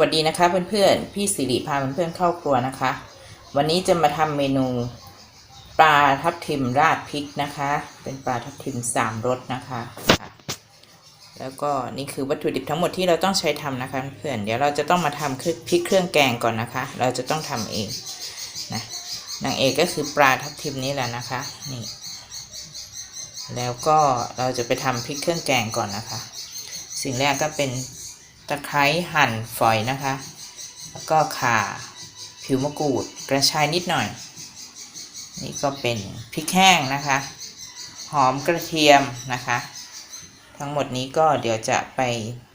วัสดีนะคะเพื่อนๆ พี่สิริพาเพื่อนๆเข้าครัวนะคะ วันนี้จะมาทำเมนูปลาทับทิมราดพริกนะคะ เป็นปลาทับทิมสามรสนะคะ แล้วก็นี่คือวัตถุดิบทั้งหมดที่เราต้องใช้ทำนะคะเพื่อนเดี๋ยวเราจะต้องมาทำพริกเครื่องแกงก่อนนะคะ เราจะต้องทำเองนะนางเอกก็คือปลาทับทิมนี่แหละนะคะนี่แล้วก็เราจะไปทำพริกเครื่องแกงก่อนนะคะ สิ่งแรกก็เป็นะไคร้หั่นฝอยนะคะ แล้วก็ข่า ผิวมะกรูด กระชายนิดหน่อย นี่ก็เป็นพริกแห้งนะคะ หอมกระเทียมนะคะ ทั้งหมดนี้ก็เดี๋ยวจะไป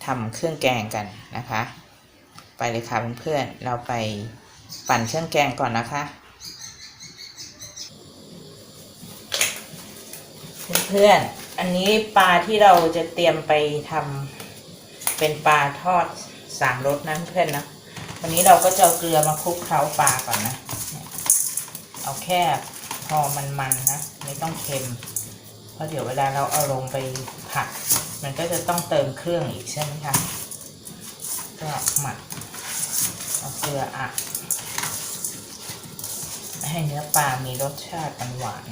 ทำเครื่องแกงกันนะคะ ไปเลยค่ะเพื่อนๆเราไปปั่นเครื่องแกงก่อนนะคะ เพื่อนๆอันนี้ปลาที่เราจะเตรียมไปทำ เป็นปลาทอดสามรสนะเพื่อนนะวันนี้เราก็จะเอาเกลือมาคลุกเคล้าปลาก่อนนะ เอาแค่พอมันๆนนะไม่ต้องเค็ม เพราะเดี๋ยวเวลาเราเอาลงไปผัด มันก็จะต้องเติมเครื่องอีกใช่ไหมคะก็หมักเอาเกลืออัดให้เนื้อปลามีรสชาติหวาน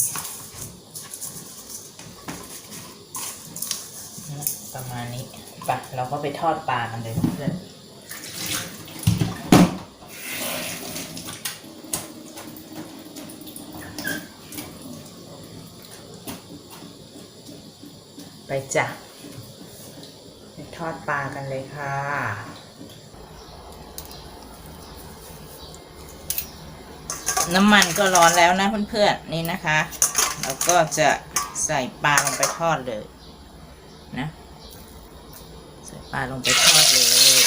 ประมาณนี้ ปะเราก็ไปทอดปลากันเลยเพื่อนไปจ้ะไปทอดปลากันเลยค่ะ น้ำมันก็ร้อนแล้วนะเพื่อนๆนี่นะคะเราก็จะใส่ปลาลงไปทอดเลย ส่ปลาลงไปทอดเลย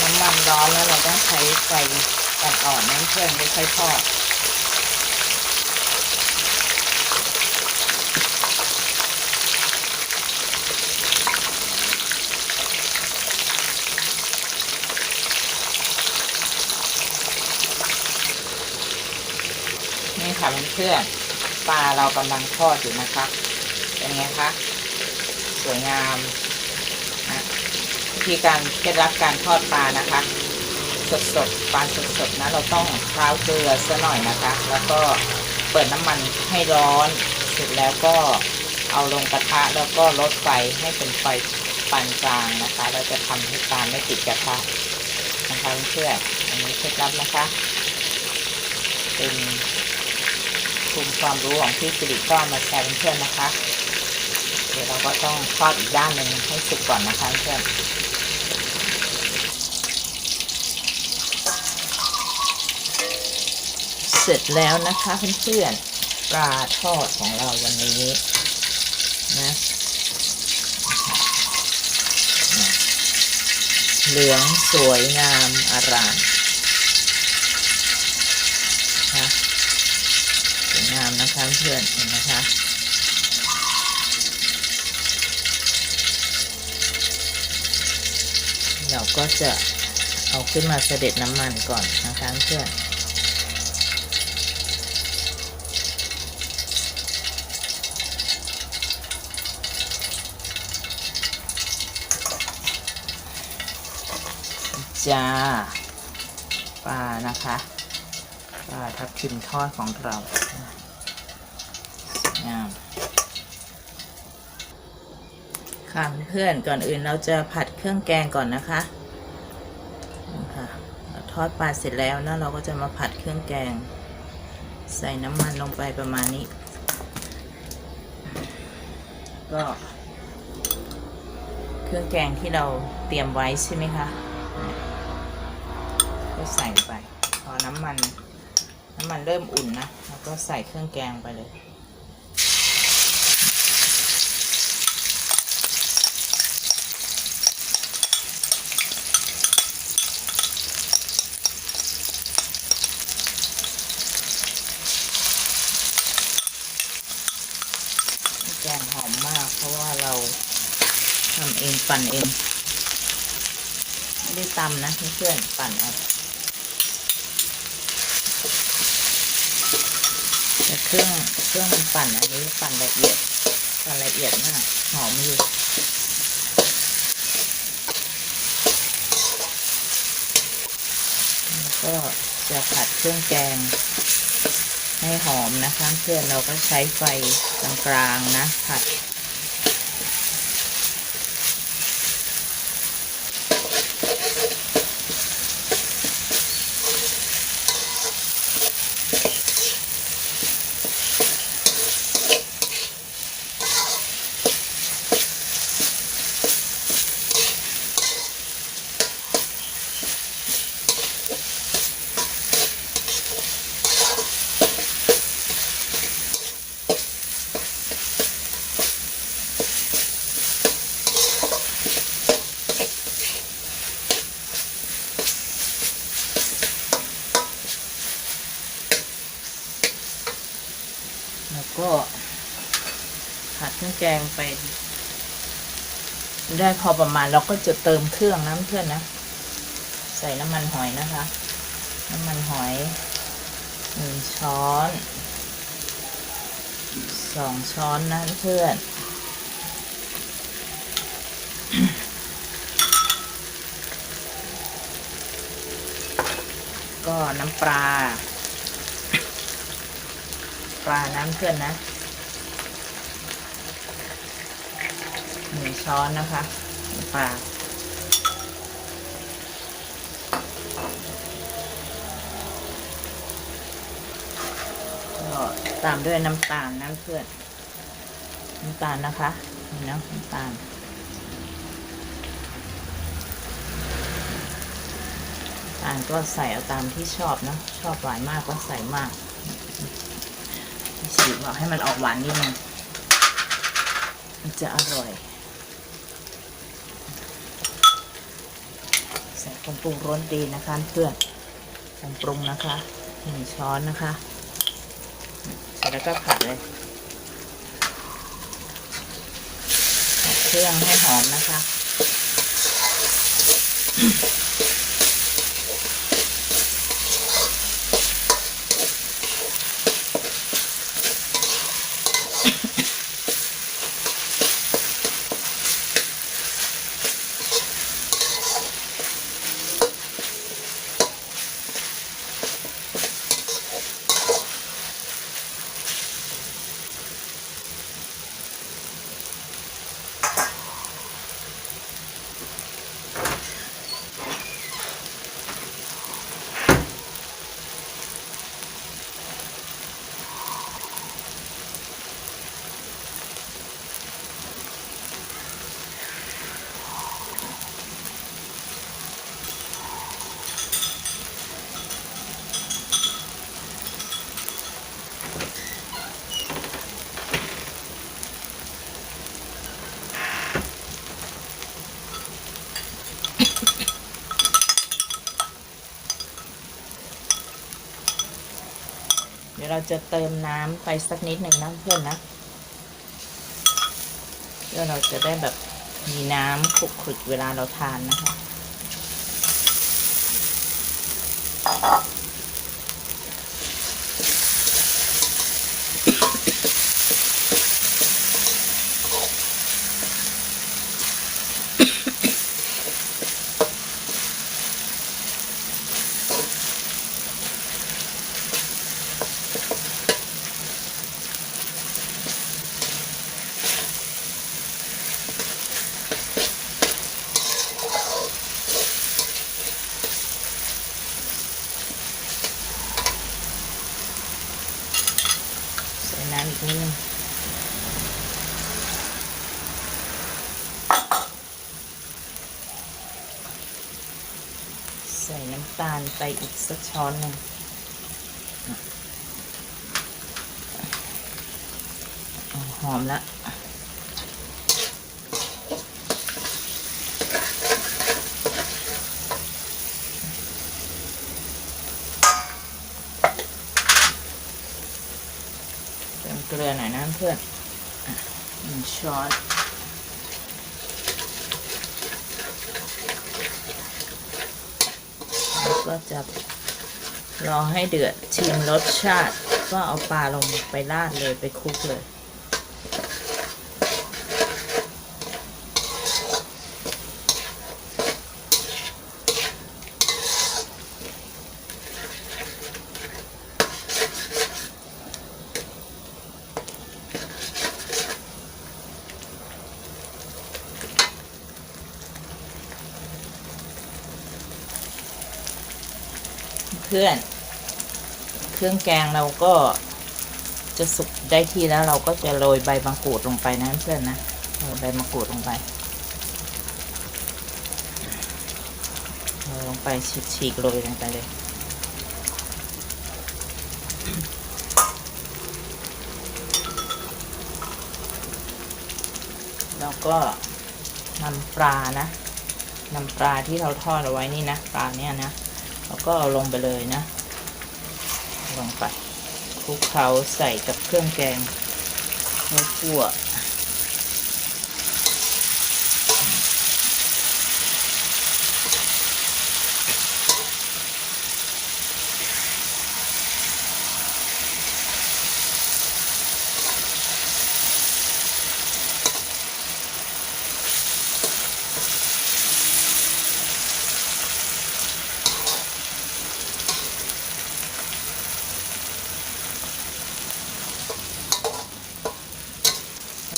น้ำมันร้อนแล้วเราต้องใช้ไฟอ่อนๆน้ำเพื่อนไม่ค่อยทอด นี่ค่ะ เพื่อนๆปลาเรากำลังทอดอยู่นะคะเป็นไงคะสวยงามนะวิธีการเคล็ดลับการทอดปลานะคะ สดๆปลาสดๆนะเราต้องคล้าเกลือซะหน่อยนะคะ แล้วก็เปิดน้ำมันให้ร้อนเสร็จแล้วก็เอาลงกระทะแล้วก็ลดไฟให้เป็นไฟปานกลางนะคะ เราจะทำให้ปลาไม่ติดกระทะนะคะเพื่อนอันนี้เคล็ดลับนะคะ เป็น ภูมิความรู้ของพี่สิริก็เอามาแชร์เพื่อนๆนะคะ เดี๋ยวเราก็ต้องทอดอีกด้านหนึ่งให้สุกก่อนนะคะเพื่อนเสร็จแล้วนะคะเพื่อนๆปลาทอดของเราวันนี้นะนะเหลืองสวยงามอารามนะส วยงามนะคะเพื่อนเห็นนะคะเราก็จะเอาขึ้นมาเสด็จน้ำมันก่อนนะคะเพื่อนจ้าปลานะคะปลาทับทิมทอดของเราสวยงาม ค่ะเพื่อนก่อนอื่นเราจะผัดเครื่องแกงก่อนนะคะนะคะทอดปลาเสร็จแล้วนะเราก็จะมาผัดเครื่องแกง ใส่น้ำมันลงไปประมาณนี้ ก็เครื่องแกงที่เราเตรียมไว้ใช่ไหมคะก็ใส่ไปพอน้ำมันน้ำมันเริ่มอุ่นนะแล้วก็ใส่เครื่องแกงไปเลย แกงหอมมาก เพราะว่าเราทำเอง ปั่นเองได้ตำนะเพื่อนๆปั่นเอาแต่เครื่องเครื่องมันปั่นอันนี้ปั่นละเอียดปั่นละเอียดมากหอมอยู่ก็จะผัดเครื่องแกงให้หอมนะคะเพื่อนเราก็ใช้ไฟกลางๆนะผัด ก็ผัดเครื่องแกงไป ได้พอประมาณเราก็จะเติมเครื่องนะเพื่อนนะ ใส่น้ำมันหอยนะคะ น้ำมันหอยหนึ่งช้อนสองช้อนนะเพื่อนก็น้ำปลา ปลาน้ำเพื่อนนะหนึ่งช้อนนะคะน้ำปลาก็ตามด้วยน้ำตาลนะเพื่อนน้ำตาลนะคะนี่นะน้ำตาลตาลก็ใส่เอาตามที่ชอบเนอะชอบหวานมากก็ใส่มาก สีบอกให้มันออกหวานนิดนึงมันจะอร่อย ใส่ผงปรุงรสดีนะคะเพื่อนผงปรุงนะคะหนึ่งช้อนนะคะเสร็จแล้วก็ผัดเลยเครื่องให้หอมนะคะ ดี๋ยวเราจะเติมน้ำไปสักนิดหนึ่งนะเพื่อนนะเพื่อเราจะได้แบบมีน้ำคลุกคลิกเวลาเราทานนะคะ อีกนิดนึงใส่น้ำตาลไปอีกสักช้อนหนึ่งหอมแล้ว เติมเก ลือหน่อยนะเพื่อนหนึ่งช้อนแล้วก็จะรอให้เดือดชิมรสชาติ ก็เอาปลาลงไปราดเลยไปคลุกเลย เพื่อน เครื่องแกงเราก็จะสุกได้ที่แล้วเราก็จะโรยใบมะกรูดลงไปนะเพื่อนนะโรยใบมะกรูดลงไปโรยลงไปฉีกๆโรยลงไปเลยแล้วก็นำปลานะนำปลาที่เราทอดเอาไว้นี่นะ ปลาเนี่ยนะ แล้วก็เอาลงไปเลยนะ ลงไปคลุกเคล้าใส่กับเครื่องแกงข้าวคั่ว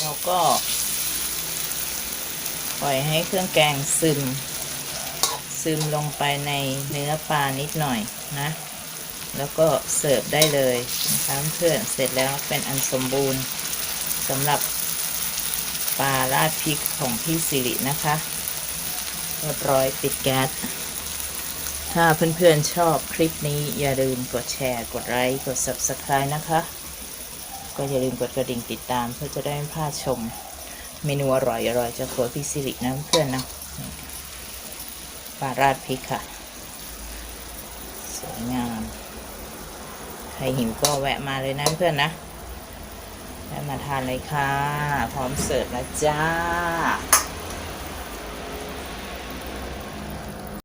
แล้วก็ ปล่อยให้เครื่องแกงซึม ซึมลงไปในเนื้อปลานิดหน่อยนะ แล้วก็เสิร์ฟได้เลยนะคะเพื่อนเสร็จแล้วเป็นอันสมบูรณ์สำหรับปลาราดพริกของพี่สิรินะคะเรียบร้อยปิดแก๊สถ้าเพื่อนๆชอบคลิปนี้อย่าลืมกดแชร์กดไลค์กด Subscribe นะคะ ก็อย่าลืมกดกระดิ่งติดตามเพื่อจะได้ไม่พลาดชม เมนูอร่อยๆจากครัวพี่สิรินะเพื่อนนะปลาราดพริกค่ะ สวยงาม ใครหิวก็แวะมาเลยนะเพื่อนนะแวะมาทานเลยค่ะ พร้อมเสิร์ฟแล้วจ้า